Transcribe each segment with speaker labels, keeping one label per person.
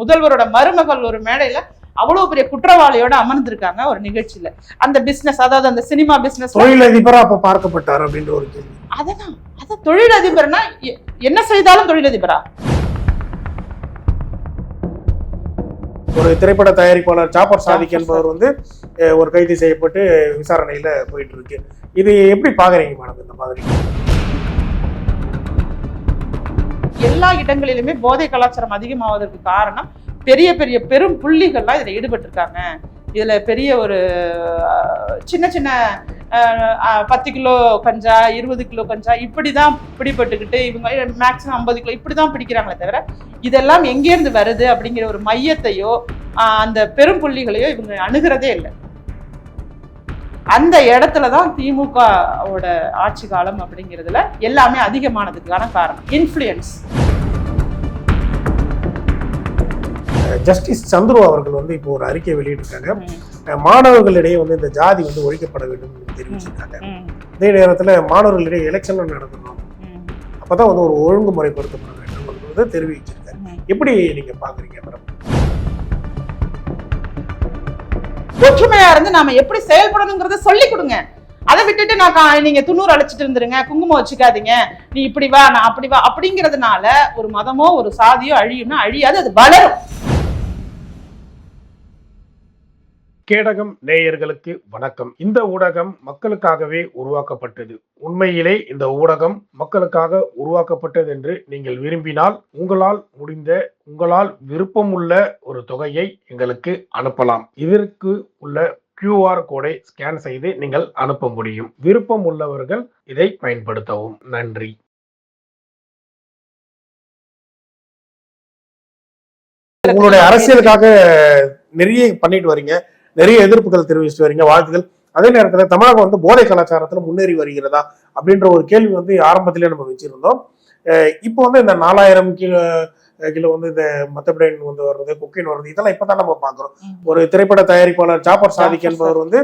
Speaker 1: முதல்வரோட மருமகள் ஒரு மேடையில அவ்வளவு பெரிய குற்றவாளியோட அமர்ந்திருக்காங்க ஒரு நிகழ்ச்சியில. அந்த பிசினஸ் அதாவது அந்த சினிமா பிசினஸ்
Speaker 2: தொழிலதிபரா அப்ப பார்க்கப்பட்டார் அப்படின்ற ஒரு கேள்வி.
Speaker 1: அததான். அத தொழிலதிபர்னா என்ன செய்தாலும் தொழிலதிபரா?
Speaker 2: ஒரு திரைப்பட தயாரிப்பாளர் சாப்பர் சாதிக் என்பவர் வந்து ஒரு கைது செய்யப்பட்டு விசாரணையில போயிட்டு இருக்கு. இது எப்படி பாக்குறீங்க மேடம் இந்த மாதிரி?
Speaker 1: எல்லா இடங்களிலுமே போதை கலாச்சாரம் அதிகமாவதற்கு காரணம் பெரிய பெரிய பெரும் புள்ளிகள்லாம் இதில் ஈடுபட்டிருக்காங்க. இதில் பெரிய ஒரு சின்ன சின்ன பத்து கிலோ கஞ்சா இருபது கிலோ கஞ்சா இப்படி தான் பிடிபட்டுக்கிட்டு இவங்க மேக்ஸிமம் ஐம்பது கிலோ இப்படி தான் பிடிக்கிறாங்களே தவிர இதெல்லாம் எங்கேருந்து வருது அப்படிங்கிற ஒரு மையத்தையோ அந்த பெரும் புள்ளிகளையோ இவங்க அணுகிறதே இல்லை. அந்த இடத்துல தான் திமுகவோட ஆட்சி காலம் அப்படிங்கிறதுல எல்லாமே அதிகமானதுக்கான காரணம். இன்ஃப்ளூயன்ஸ்
Speaker 2: ஜஸ்டிஸ் சந்துரு அவர்கள் வந்து இப்போ ஒரு அறிக்கை வெளியிட்டிருக்காங்க. மாணவர்களிடையே வந்து இந்த ஜாதி வந்து ஒழிக்கப்பட வேண்டும் தெரிவிச்சிருக்காங்க. அதே நேரத்துல மாணவர்களிடையே எலெக்ஷன் நடத்தணும் அப்பதான் வந்து ஒரு ஒழுங்குமுறைப்படுத்தப்பட வேண்டும் என்பதை தெரிவிச்சிருக்காங்க எப்படி நீங்க பாக்குறீங்க மேடம்?
Speaker 1: ஒற்றுமையா இருந்து நாம எப்படி செயல்படணுங்கிறத சொல்லி கொடுங்க. அதை விட்டுட்டு நான் நீங்க துண்ணூறு அழைச்சிட்டு இருந்துருங்க குங்குமம் வச்சுக்காதீங்க நீ இப்படி வா நான் அப்படி வா அப்படிங்கிறதுனால ஒரு மதமோ ஒரு சாதியோ அழியும்னா அழியாது அது வளரும்.
Speaker 2: கேடகம் நேயர்களுக்கு வணக்கம். இந்த ஊடகம் மக்களுக்காகவே உருவாக்கப்பட்டது. உண்மையிலே இந்த ஊடகம் மக்களுக்காக உருவாக்கப்பட்டது என்று நீங்கள் விரும்பினால் உங்களால் முடிந்த உங்களால் விருப்பமுள்ள ஒரு தொகையை எங்களுக்கு அனுப்பலாம். இதற்கு உள்ள கியூஆர் கோடை ஸ்கேன் செய்து நீங்கள் அனுப்ப முடியும். விருப்பம் உள்ளவர்கள் இதை பயன்படுத்தவும். நன்றி. உங்களுடைய அரசியலுக்காக நிறைய பண்ணிட்டு வரீங்க. நிறைய எதிர்ப்புகள் தெரிவிச்சுட்டு வரீங்க வாழ்த்துக்கள். அதே நேரத்துல தமிழகம் வந்து போதை கலாச்சாரத்துல முன்னேறி வருகிறதா அப்படின்ற ஒரு கேள்வி வந்து ஆரம்பத்திலே நம்ம வச்சிருந்தோம். இப்போ வந்து இந்த நாலாயிரம் கிலோ கிலோ வந்து இந்த மத்தபிடைன் வந்து வர்றது கொக்கைன் வர்றது இதெல்லாம் இப்பதான் நம்ம பாக்குறோம் ஒரு திரைப்பட தயாரிப்பாளர் சாப்பர் சாதிக் என்பவர் வந்து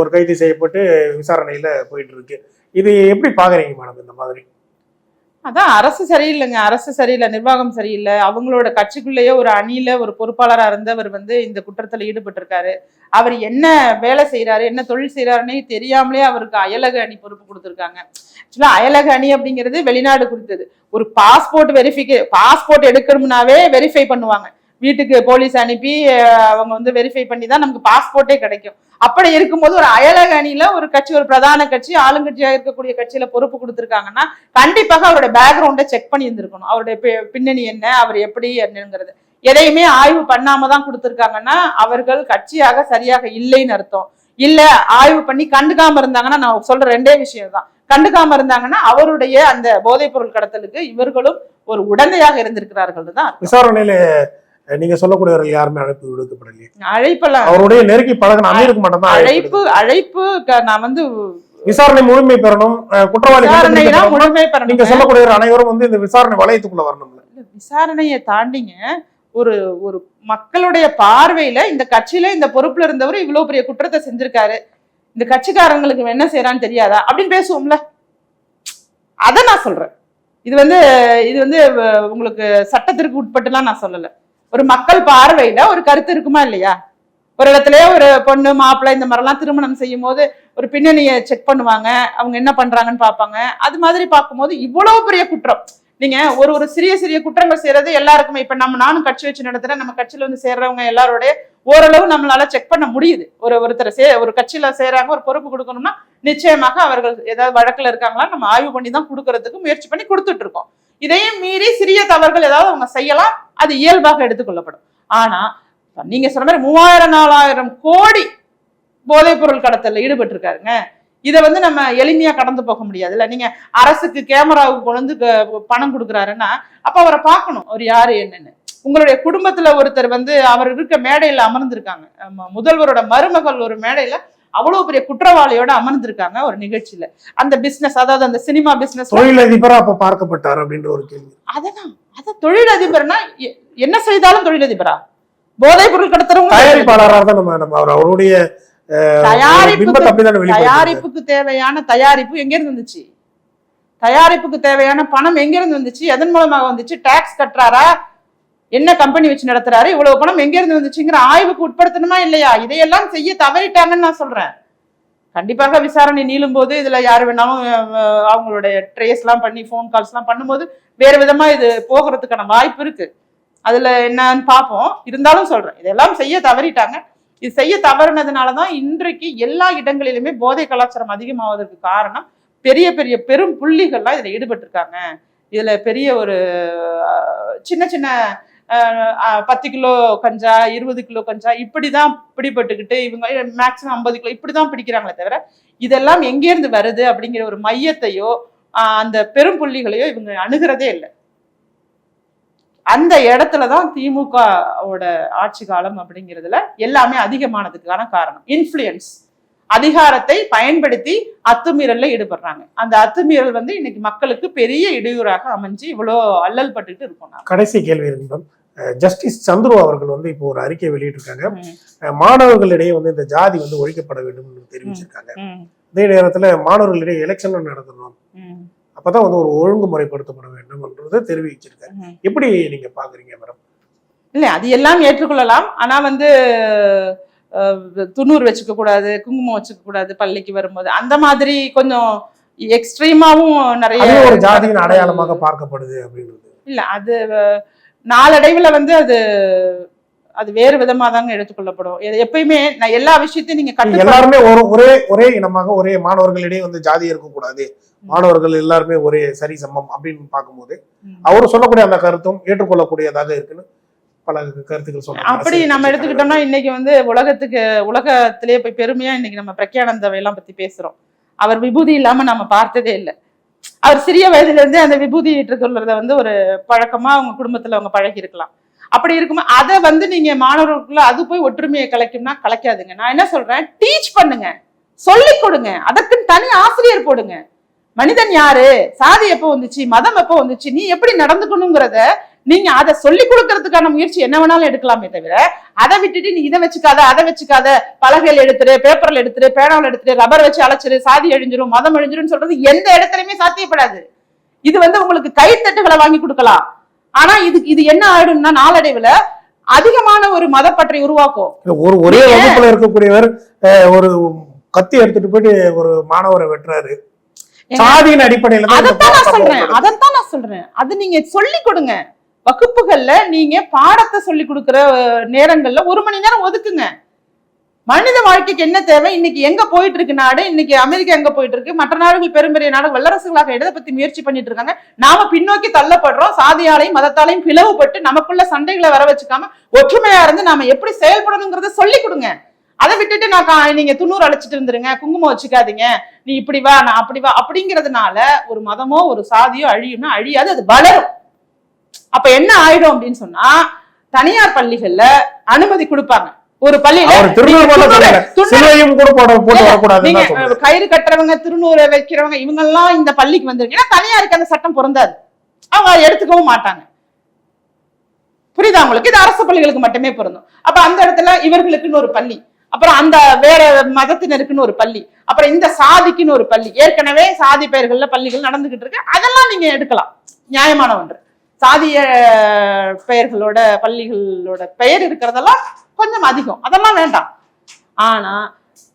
Speaker 2: ஒரு கைது செய்யப்பட்டு விசாரணையில போயிட்டு இருக்கு. இது எப்படி பாக்குறீங்க மேடம் இந்த மாதிரி?
Speaker 1: அதான் அரசு சரியில்லைங்க. அரசு சரியில்லை நிர்வாகம் சரியில்லை. அவங்களோட கட்சிக்குள்ளேயே ஒரு அணியில ஒரு பொறுப்பாளராக இருந்தவர் வந்து இந்த குற்றத்துல ஈடுபட்டிருக்காரு. அவர் என்ன வேலை செய்யறாரு என்ன தொழில் செய்கிறாருன்னே தெரியாமலே அவருக்கு அயலக அணி பொறுப்பு கொடுத்துருக்காங்க. ஆக்சுவலா அயலக அணி அப்படிங்கிறது வெளிநாடு குறித்தது. ஒரு பாஸ்போர்ட் வெரிஃபிகே பாஸ்போர்ட் எடுக்கணும்னாவே வெரிஃபை பண்ணுவாங்க. வீட்டுக்கு போலீஸ் அனுப்பி அவங்க வந்து வெரிஃபை பண்ணி தான் நமக்கு பாஸ்போர்ட்டே கிடைக்கும். அப்படி இருக்கும்போது ஒரு அயலக அணியில ஒரு கட்சி ஒரு பிரதான கட்சி ஆளுங்கட்சியா இருக்கக்கூடிய கட்சியில பொறுப்பு கொடுத்துருக்காங்கன்னா கண்டிப்பாக அவருடைய பேக்ரவுண்டை செக் பண்ணி இருந்திருக்கணும் அவருடைய பின்னணி என்ன அவர் எப்படி என்னங்கிறது. எதையுமே ஆய்வு பண்ணாம தான் கொடுத்துருக்காங்கன்னா அவர்கள் கட்சியாக சரியாக இல்லைன்னு அர்த்தம். இல்ல ஆய்வு பண்ணி கண்டுக்காம இருந்தாங்கன்னா நான் சொல்ற ரெண்டே விஷயம் தான். கண்டுக்காம இருந்தாங்கன்னா அவருடைய அந்த போதைப் பொருள் கடத்தலுக்கு இவர்களும் ஒரு உடந்தையாக இருந்திருக்கிறார்கள் தான்
Speaker 2: விசாரணையில நீங்க சொல்லக்கூடியவர்கள் யாருமே அழைப்பு விடுக்கப்படலையே.
Speaker 1: அழைப்பெல்லாம்
Speaker 2: அவருடைய நெருங்கி பழகின அமீருக்கு மட்டும் தான்
Speaker 1: அழைப்பு அழைப்பு நான் வந்து
Speaker 2: விசாரணை முழுமை பெறணும் குற்றவாளி.
Speaker 1: முழுமை
Speaker 2: நீங்க
Speaker 1: பெறணும்
Speaker 2: சொல்லக்கூடிய அனைவரும் வந்து இந்த விசாரணை வளையத்துக்குள்ள வரணும்ல.
Speaker 1: விசாரணையை தாண்டிங்க. ஒரு ஒரு மக்களுடைய பார்வையில இந்த கட்சியில இந்த பொறுப்புல இருந்தவர் இவ்வளவு பெரிய குற்றத்தை செஞ்சிருக்காரு. இந்த கட்சிக்காரங்களுக்கு என்ன செய்யறான்னு தெரியாதா? அப்படின்னு பேசுவோம்ல. அத நான் சொல்றேன். இது வந்து இது வந்து உங்களுக்கு சட்டத்திற்கு உட்பட்டுலாம் நான் சொல்லல. ஒரு மக்கள் பார்வையில ஒரு கருத்து இருக்குமா இல்லையா? ஒரு இடத்துலயே ஒரு பொண்ணு மாப்பிள்ளை இந்த மாதிரிலாம் திருமணம் செய்யும் போது ஒரு பின்னணியை செக் பண்ணுவாங்க. அவங்க என்ன பண்றாங்கன்னு பார்ப்பாங்க. அது மாதிரி பார்க்கும்போது இவ்வளவு பெரிய குற்றம். நீங்க ஒரு ஒரு சிறிய சிறிய குற்றங்கள் செய்யறது எல்லாருக்குமே இப்ப நம்ம நானும் கட்சி வச்சு நடத்துற நம்ம கட்சியில வந்து சேர்றவங்க எல்லாரோடய ஓரளவு நம்மளால செக் பண்ண முடியுது. ஒரு ஒருத்தர் சே ஒரு கட்சியில சேராங்க ஒரு பொறுப்பு கொடுக்கணும்னா நிச்சயமாக அவர்கள் ஏதாவது வழக்குல இருக்காங்களா நம்ம ஆய்வு பண்ணி தான் கொடுக்கறதுக்கு முயற்சி பண்ணி கொடுத்துட்டு இருக்கோம். இதையும் மீறி சிறிய தவறுகள் ஏதாவது அவங்க செய்யலாம். அது இயல்பாக எடுத்துக்கொள்ளப்படும் ஆனா நீங்க சொன்ன மாதிரி மூவாயிரம் நாலாயிரம் கோடி போதைப் பொருள் ஈடுபட்டிருக்காருங்க. இதை வந்து நம்ம எளிமையா கடந்து போக முடியாதுல்ல. நீங்க அரசுக்கு கேமராவுக்கு கொண்டு வந்து பணம் கொடுக்குறாருன்னா அப்ப அவரை பார்க்கணும். அவர் யாரு என்னன்னு. உங்களுடைய குடும்பத்துல ஒருத்தர் வந்து அவர் இருக்க மேடையில அமர்ந்திருக்காங்க. முதல்வரோட மருமகள் ஒரு மேடையில அவ்வளவு பெரிய குற்றவாளியோட அமர்ந்திருக்காங்க ஒரு நிகழ்ச்சியில. அந்த பிசினஸ் அதாவது அந்த சினிமா பிசினஸ்
Speaker 2: தொழிலதிபரா அப்ப பார்க்கப்பட்டார் அப்படின்ற ஒரு கேள்வி.
Speaker 1: அததான். அத தொழிலதிபர்னா என்ன செய்தாலும் தொழிலதிபரா? போதைப் பொருள் கடத்துறவங்க
Speaker 2: தயாரிப்பாளராக தான் நம்ம நம்ம அவர் அவருடைய
Speaker 1: தயாரிப்புக்கு தேவையான தயாரிப்பு எங்க இருந்து வந்துச்சு? தயாரிப்புக்கு தேவையான பணம் எங்க இருந்து வந்துச்சு? எதன் மூலமாக வந்துச்சு? டாக்ஸ் கட்டுறாரா? என்ன கம்பெனி வச்சு நடத்துறாரு? இவ்வளவு பணம் எங்க இருந்து வந்துச்சுங்கிற ஆய்வுக்கு உட்படுத்தணுமா இல்லையா? இதையெல்லாம் செய்ய தவறிட்டாங்கன்னு நான் சொல்றேன். கண்டிப்பாக விசாரணை நீளும் போது இதுல யார் வேணாலும் அவங்களுடைய ட்ரேஸ் எல்லாம் பண்ணி ஃபோன் கால்ஸ் எல்லாம் பண்ணும்போது வேறு விதமா இது போகிறதுக்கான வாய்ப்பு இருக்கு. அதுல என்னன்னு பார்ப்போம். இருந்தாலும் சொல்றேன். இதெல்லாம் செய்ய தவறிட்டாங்க. இது செய்ய தவறுனதுனாலதான் இன்றைக்கு எல்லா இடங்களிலுமே போதை கலாச்சாரம் அதிகமாவதற்கு காரணம் பெரிய பெரிய பெரும் புள்ளிகள்லாம் இதுல ஈடுபட்டிருக்காங்க. இதுல பெரிய ஒரு சின்ன சின்ன பத்து கிலோ கஞ்சா இருபது கிலோ கஞ்சா இப்படிதான் பிடிபட்டுக்கிட்டு இவங்க மேக்சிமம் ஐம்பது கிலோ இப்படிதான் பிடிக்கிறாங்களே தவிர இதெல்லாம் எங்கேருந்து வருது அப்படிங்கிற ஒரு மையத்தையோ அந்த பெரும் புள்ளிகளையோ இவங்க அணுகிறதே இல்லை. அந்த இடத்துலதான் திமுகவோட ஆட்சி காலம் அப்படிங்கிறதுல எல்லாமே அதிகமானதுக்கான காரணம். இன்ஃப்ளூயன்ஸ் அதிகாரத்தை பயன்படுத்தி அத்துமீறல்ல ஈடுபடுறாங்க. அந்த அத்துமீறல் வந்து இன்னைக்கு மக்களுக்கு பெரிய இடையூறாக அமைஞ்சு இவ்வளோ அல்லல் பட்டுட்டு இருக்கோம்
Speaker 2: கடைசி கேள்வி ஜஸ்டிஸ் சந்துரு அவர்கள் வந்து இப்போ ஒரு அறிக்கை வெளியிட்டிருக்காங்க. மாணவர்களிடையே வந்து இந்த ஜாதி வந்து ஒழிக்கப்பட வேண்டும் தெரிவிச்சிருக்காங்க. அதே நேரத்துல மாணவர்களிடையே எலெக்ஷன் நடத்தணும். அப்பதான் வந்து ஒரு ஒழுங்குமுறைப்படுத்தப்பட வேண்டும் என்றதை தெரிவிச்சிருக்காரு.
Speaker 1: ம்.
Speaker 2: எப்படி நீங்க பாக்குறீங்க மேடம்
Speaker 1: இல்ல அது எல்லாம் ஏற்றுக்கொள்ளலாம். ஆனா வந்து துண்ணூறு வச்சுக்க கூடாது குங்குமம் வச்சுக்க கூடாது பள்ளிக்கு வரும்போது. அந்த மாதிரி கொஞ்சம் எக்ஸ்ட்ரீமாவும் நிறைய
Speaker 2: ஒரு ஜாதியின் அடையாளமாக பார்க்கப்படுது அப்படின்றது.
Speaker 1: இல்ல அது நாளடைவுல வந்து அது அது வேறு விதமா தாங்க எடுத்துக்கொள்ளப்படும் எப்பயுமே நான் எல்லா விஷயத்தையும் நீங்க கட்டு
Speaker 2: எல்லாருமே ஒரு ஒரே ஒரே இனமாக ஒரே மாணவர்களிடையே வந்து ஜாதி இருக்கக்கூடாது. மாணவர்கள் எல்லாருமே ஒரே சரி சமம் அப்படின்னு பார்க்கும்போது அவர் சொல்லக்கூடிய அந்த கருத்தும் ஏற்றுக்கொள்ளக்கூடியதாக இருக்குன்னு பல கருத்துக்கள் சொல்றாங்க.
Speaker 1: அப்படி நம்ம எடுத்துக்கிட்டோம்னா இன்னைக்கு வந்து உலகத்துக்கு உலகத்திலேயே போய் பெருமையா இன்னைக்கு நம்ம பிரக்யானந்தவை எல்லாம் பத்தி பேசுறோம். அவர் விபூதி இல்லாம நம்ம பார்த்ததே இல்லை. அவர் சிறிய வயதுல இருந்தே அந்த விபூதி சொல்றத வந்து ஒரு பழக்கமா அவங்க குடும்பத்துல அவங்க பழகி இருக்கலாம் அப்படி இருக்குமா? அதை வந்து நீங்க மாணவர்களுக்குள்ள அது போய் ஒற்றுமையை கலைக்கும்னா கலைக்காதுங்க. நான் என்ன சொல்றேன்? டீச் பண்ணுங்க. சொல்லிக் கொடுங்க. அதற்குன்னு தனி ஆசிரியர் போடுங்க. மனிதன் யாரு? சாதி எப்போ வந்துச்சு? மதம் எப்போ வந்துச்சு? நீ எப்படி நடந்துக்கணுங்கிறத நீங்க அதை சொல்லி கொடுக்கறதுக்கான முயற்சி என்ன வேணாலும் எடுக்கலாமே தவிர அதை விட்டுட்டு நீ இதை வச்சுக்காத அதை வச்சுக்காத பலகையில் எடுத்துரு பேப்பர்ல எடுத்துரு பேனாவில் எடுத்துரு ரப்பர் வச்சு அழைச்சிரு சாதி அழிஞ்சிரும் மதம் அழிஞ்சிரும் சொல்றது எந்த இடத்துலயுமே சாத்தியப்படாது. இது வந்து உங்களுக்கு கைத்தட்டுகளை வாங்கி கொடுக்கலாம். ஆனா இது இது என்ன ஆயிடும்னா நாளடைவுல அதிகமான ஒரு மதப்பற்றை உருவாக்கும்.
Speaker 2: ஒரு ஒரே வகுப்புல இருக்கக்கூடியவர் ஒரு கத்தி எடுத்துட்டு போயிட்டு ஒரு மாணவரை வெட்டுறாரு. சாதியின் அடிப்படையில
Speaker 1: அதைத்தான் நான் சொல்றேன். அதைத்தான் நான் சொல்றேன். அது நீங்க சொல்லி கொடுங்க. வகுப்புகள்ல நீங்க பாடத்தை சொல்லி கொடுக்குற நேரங்கள்ல ஒரு மணி நேரம் ஒதுக்குங்க. மனித வாழ்க்கைக்கு என்ன தேவை? இன்னைக்கு எங்க போயிட்டு இருக்கு நாடு? இன்னைக்கு அமெரிக்கா எங்க போயிட்டு இருக்கு மற்ற நாடுகள் பெரும்பெரிய நாடு வல்லரசுகளாக எதை பத்தி முயற்சி பண்ணிட்டு இருக்காங்க? நாம பின்னோக்கி தள்ளப்படுறோம். சாதியாலையும் மதத்தாலையும் பிளவுபட்டு நமக்குள்ள சண்டைகளை வர வச்சுக்காம ஒற்றுமையா இருந்து நாம எப்படி செயல்படணுங்கிறத சொல்லி கொடுங்க. அதை விட்டுட்டு நான் கா- நீங்க துண்ணூறு அழைச்சிட்டு இருந்துருங்க. குங்குமம் வச்சுக்காதீங்க. நீ இப்படி வா நான் அப்படி வா அப்படிங்கிறதுனால ஒரு மதமோ ஒரு சாதியோ அழியும்னா அழியாது அது வளரும். அப்ப என்ன ஆயிடும் அப்படின்னு சொன்னா தனியார் பள்ளிகள்ல அனுமதி கொடுப்பாங்க. ஒரு பள்ளியில கயிறு கட்டுறவங்க திருநூறு வைக்கிறவங்க இவங்க எல்லாம் இந்த பள்ளிக்கு வந்திருக்கு. ஏன்னா தனியாருக்கு அந்த சட்டம் பொருந்தாது. அவங்க எடுத்துக்கவும் மாட்டாங்க. புரியுதா உங்களுக்கு? இது அரசு பள்ளிகளுக்கு மட்டுமே பொருந்தும். அப்ப அந்த இடத்துல இவர்களுக்குன்னு ஒரு பள்ளி அப்புறம் அந்த வேற மதத்தினருக்குன்னு ஒரு பள்ளி அப்புறம் இந்த சாதிக்குன்னு ஒரு பள்ளி. ஏற்கனவே சாதி பெயர்கள்ல பள்ளிகள் நடந்துகிட்டு இருக்கு. அதெல்லாம் நீங்க எடுக்கலாம். நியாயமான ஒன்று. சாதிய பெயர்களோட பள்ளிகளோட பெயர் இருக்கிறதெல்லாம் கொஞ்சம் அதிகம். அதெல்லாம் வேண்டாம். ஆனா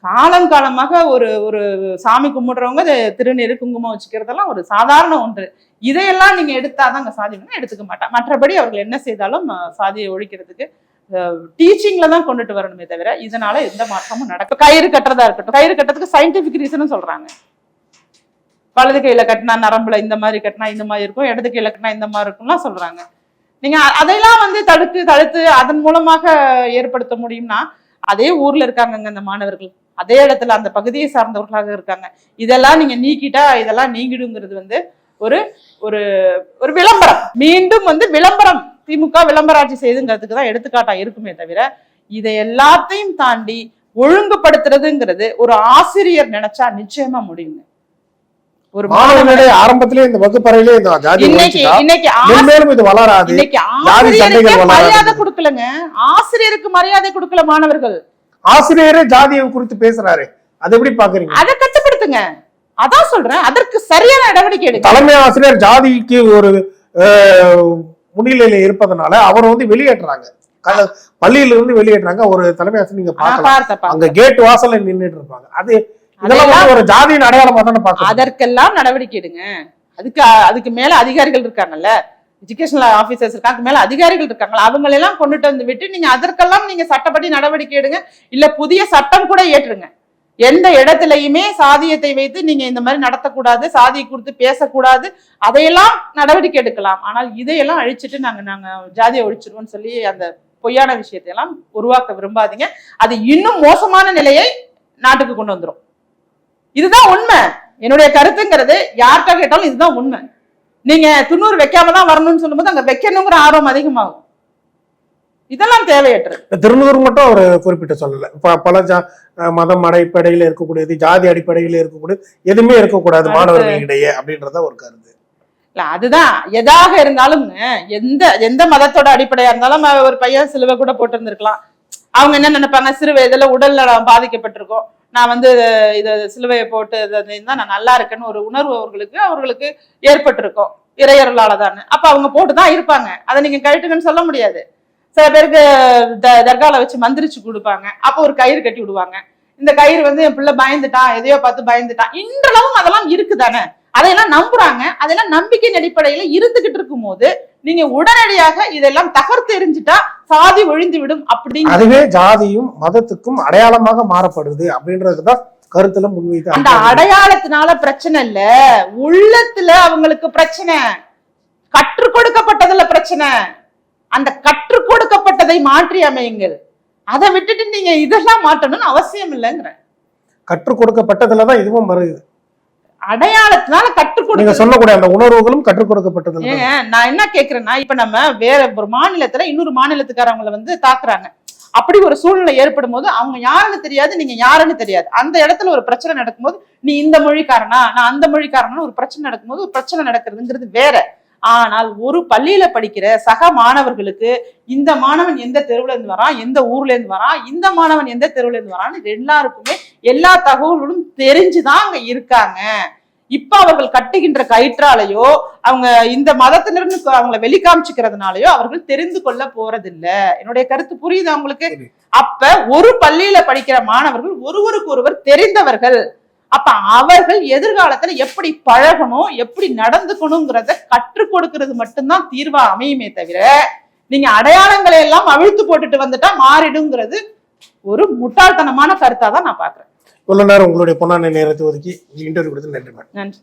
Speaker 1: காலங்காலமாக ஒரு ஒரு சாமி கும்பிடுறவங்க திருநீர் குங்குமம் வச்சுக்கிறதெல்லாம் ஒரு சாதாரண ஒன்று. இதையெல்லாம் நீங்க எடுத்தாதான் அங்க சாதி எடுத்துக்க மாட்டான் மற்றபடி அவர்கள் என்ன செய்தாலும் சாதியை ஒழிக்கிறதுக்கு டீச்சிங்ல தான் கொண்டுட்டு வரணுமே தவிர இதனால எந்த மாற்றமும் நடக்கும் கயிறு கட்டுறதா இருக்கட்டும். கயிறு கட்டுறதுக்கு சயின்டிபிக் ரீசனும் சொல்றாங்க. வலது கையில கட்டினா நரம்புல இந்த மாதிரி கட்டினா இந்த மாதிரி இருக்கும் இடது கையில கட்டினா இந்த மாதிரி இருக்கும்லாம் சொல்றாங்க. நீங்க அதையெல்லாம் வந்து தடுத்து தடுத்து அதன் மூலமாக ஏற்படுத்த முடியும்னா அதே ஊர்ல இருக்காங்கங்க அந்த மாணவர்கள். அதே இடத்துல அந்த பகுதியை சார்ந்தவர்களாக இருக்காங்க. இதெல்லாம் நீங்க நீக்கிட்டா இதெல்லாம் நீங்கிடுங்கிறது வந்து ஒரு ஒரு ஒரு விளம்பரம். மீண்டும் வந்து விளம்பரம். திமுக விளம்பர ஆட்சி செய்துங்கிறதுக்கு தான் எடுத்துக்காட்டா இருக்குமே தவிர இதை எல்லாத்தையும் தாண்டி ஒழுங்குபடுத்துறதுங்கிறது ஒரு ஆசிரியர் நினைச்சா நிச்சயமா முடியுங்க. ஒரு மாணவன்
Speaker 2: மாணவர்களிடையே ஆரம்பத்திலே இந்த வகுப்பறையிலே இந்த ஜாதி
Speaker 1: இன்னைக்கு
Speaker 2: இது வளராது.
Speaker 1: மரியாதை கொடுக்கலங்க. ஆசிரியருக்கு மரியாதை கொடுக்கல மாணவர்கள்.
Speaker 2: ஆசிரியரே ஜாதியை குறித்து பேசுறாரு. அது எப்படி பாக்குறீங்க?
Speaker 1: அதை கட்டுப்படுத்துங்க. அதான் சொல்றேன். அதற்கு சரியான நடவடிக்கை எடுங்க.
Speaker 2: தலைமை ஆசிரியர் ஜாதிக்கு ஒரு முன்னிலையில இருப்பதனால அவரை வந்து வெளியேற்றுறாங்க. க- பள்ளியில இருந்து வெளியேற்றுறாங்க. ஒரு தலைமை ஆசிரியர் நீங்க
Speaker 1: பார்த்தேன்
Speaker 2: அங்க கேட் வாசல்ல நின்னுட்டு இருப்பாங்க. அது இதெல்லாம் ஒரு ஜாதியின் அடையாளமா தானே பாக்குறோம்
Speaker 1: அதற்கெல்லாம் நடவடிக்கை எடுங்க. அதுக்கு அதுக்கு மேல அதிகாரிகள் இருக்காங்கல்ல. எஜுகேஷனல் ஆபீசர்ஸ் இருக்காங்க. மேல அதிகாரிகள் இருக்காங்கல்ல. அவங்களை எல்லாம் கொண்டுட்டு வந்து விட்டு நீங்க அதற்கெல்லாம் நீங்க சட்டப்படி நடவடிக்கை எடுங்க. இல்ல புதிய சட்டம் கூட ஏற்றுங்க. எந்த இடத்துலயுமே சாதியத்தை வைத்து நீங்க இந்த மாதிரி நடத்தக்கூடாது சாதியை குறித்து பேசக்கூடாது. அதையெல்லாம் நடவடிக்கை எடுக்கலாம். ஆனால் இதையெல்லாம் அழிச்சிட்டு நாங்க நாங்க ஜாதியை ஒழிச்சிருவோம்னு சொல்லி அந்த பொய்யான விஷயத்தை எல்லாம் உருவாக்க விரும்பாதீங்க. அது இன்னும் மோசமான நிலையை நாட்டுக்கு கொண்டு வந்துரும். இதுதான் உண்மை. என்னுடைய கருத்துங்கிறது யார்கிட்ட கேட்டாலும் இதுதான் உண்மை. நீங்க துண்ணூறு வைக்காம தான் வரணும்னு சொல்லும்போது அங்க வைக்கணுங்கிற ஆர்வம் அதிகமாகும். இதெல்லாம் தேவையற்றது.
Speaker 2: திருநூறு மட்டும் அவர் குறிப்பிட்டு சொல்லல. பல ஜா- மதம் அடிப்படையில இருக்கக்கூடியது ஜாதி அடிப்படையில இருக்கக்கூடியது எதுவுமே இருக்கக்கூடாது மாணவர்களிடையே அப்படின்றத ஒரு கருத்து.
Speaker 1: இல்ல அதுதான். எதாக இருந்தாலும் எந்த எந்த மதத்தோட அடிப்படையா இருந்தாலும் ஒரு பையன் சிலுவை கூட போட்டிருந்திருக்கலாம். அவங்க என்ன நினைப்பாங்க? சிறு வயதுல உடல் நலம் பாதிக்கப்பட்டிருக்கும். நான் வந்து இதை சிலுவையை போட்டு இதை இருந்தா நான் நல்லா இருக்கேன்னு ஒரு உணர்வு அவர்களுக்கு அவர்களுக்கு ஏற்பட்டிருக்கும். இறையருளால தானே அப்ப அவங்க போட்டு தான் இருப்பாங்க. அதை நீங்க கழட்டுங்கன்னு சொல்ல முடியாது. சில பேருக்கு த- தர்கால வச்சு மந்திரிச்சு கொடுப்பாங்க. அப்போ ஒரு கயிறு கட்டி விடுவாங்க. இந்த கயிறு வந்து என் பிள்ளை பயந்துட்டான் எதையோ பார்த்து பயந்துட்டான் இன்றளவும் அதெல்லாம் இருக்குதானே? அதையெல்லாம் நம்புறாங்க. அதெல்லாம் நம்பிக்கையின் அடிப்படையில இருந்துகிட்டு இருக்கும் போது நீங்க உடனடியாக இதெல்லாம் தகர்த்து எரிஞ்சிட்டா சாதி ஒழிந்து விடும் அப்படிங்கிற
Speaker 2: அதுவே ஜாதியும் மதத்துக்கும் அடையாளமாக மாறப்படுது அப்படின்றதுதான் கருத்துல முன்வைத்து
Speaker 1: அந்த அடையாளத்தினால பிரச்சனை இல்ல. உள்ளத்துல அவங்களுக்கு பிரச்சனை. கற்றுக் கொடுக்கப்பட்டதுல பிரச்சனை. அந்த கற்றுக் கொடுக்கப்பட்டதை மாற்றி அமையுங்கள். அதை விட்டுட்டு நீங்க இதெல்லாம் மாற்றணும்னு அவசியம் இல்லைங்கிறேன்
Speaker 2: கற்றுக் கொடுக்கப்பட்டதுலதான் இதுவும் வருது.
Speaker 1: அடையாளத்தினால கற்றுக் கொடுக்க
Speaker 2: சொல்லக்கூடிய அந்த உணர்வுகளும் கற்றுக் கொடுக்கப்பட்டதுல
Speaker 1: ஏங்க நான் என்ன கேக்குறேன்னா இப்ப நம்ம வேற ஒரு மாநிலத்துல இன்னொரு மாநிலத்துக்காரவங்களை வந்து தாக்குறாங்க. அப்படி ஒரு சூழ்நிலை ஏற்படும் போது அவங்க யாருன்னு தெரியாது நீங்க யாருன்னு தெரியாது. அந்த இடத்துல ஒரு பிரச்சனை நடக்கும்போது நீ இந்த மொழிக்காரனா நான் அந்த மொழிக்காரனா ஒரு பிரச்சனை நடக்கும்போது ஒரு பிரச்சனை நடக்கிறதுங்கிறது வேற. ஆனால் ஒரு பள்ளியில படிக்கிற சக மாணவர்களுக்கு இந்த மாணவன் எந்த தெருவுல இருந்து வரான் எந்த ஊர்ல இருந்து வரான் இந்த மாணவன் எந்த தெருவுல இருந்து வரான்னு எல்லாருக்குமே எல்லா தகவல்களும் தெரிஞ்சுதான் அங்க இருக்காங்க. இப்ப அவர்கள் கட்டுகின்ற கயிற்றாலேயோ அவங்க இந்த மதத்தினர்னு அவங்கள வெளிக்காமிச்சுக்கிறதுனாலயோ அவர்கள் தெரிந்து கொள்ள போறதில்ல. என்னுடைய கருத்து புரியுது அவங்களுக்கு. அப்ப ஒரு பள்ளியில படிக்கிற மாணவர்கள் ஒருவருக்கு ஒருவர் தெரிந்தவர்கள். அப்ப அவர்கள் எதிர்காலத்துல எப்படி பழகணும் எப்படி நடந்துக்கணுங்கிறத கற்றுக் கொடுக்கிறது மட்டும்தான் தீர்வா அமையுமே தவிர நீங்க அடையாளங்களை எல்லாம் அவிழ்த்து போட்டுட்டு வந்துட்டா மாறிடுங்கிறது ஒரு முட்டாள்தனமான கருத்தா தான் நான் பாக்குறேன்
Speaker 2: இவ்வளவு நேரம் உங்களுடைய பொன்னான நேரத்தை ஒதுக்கி இன்டர்வியூ கொடுத்து நன்றி மேடம்.
Speaker 1: நன்றி.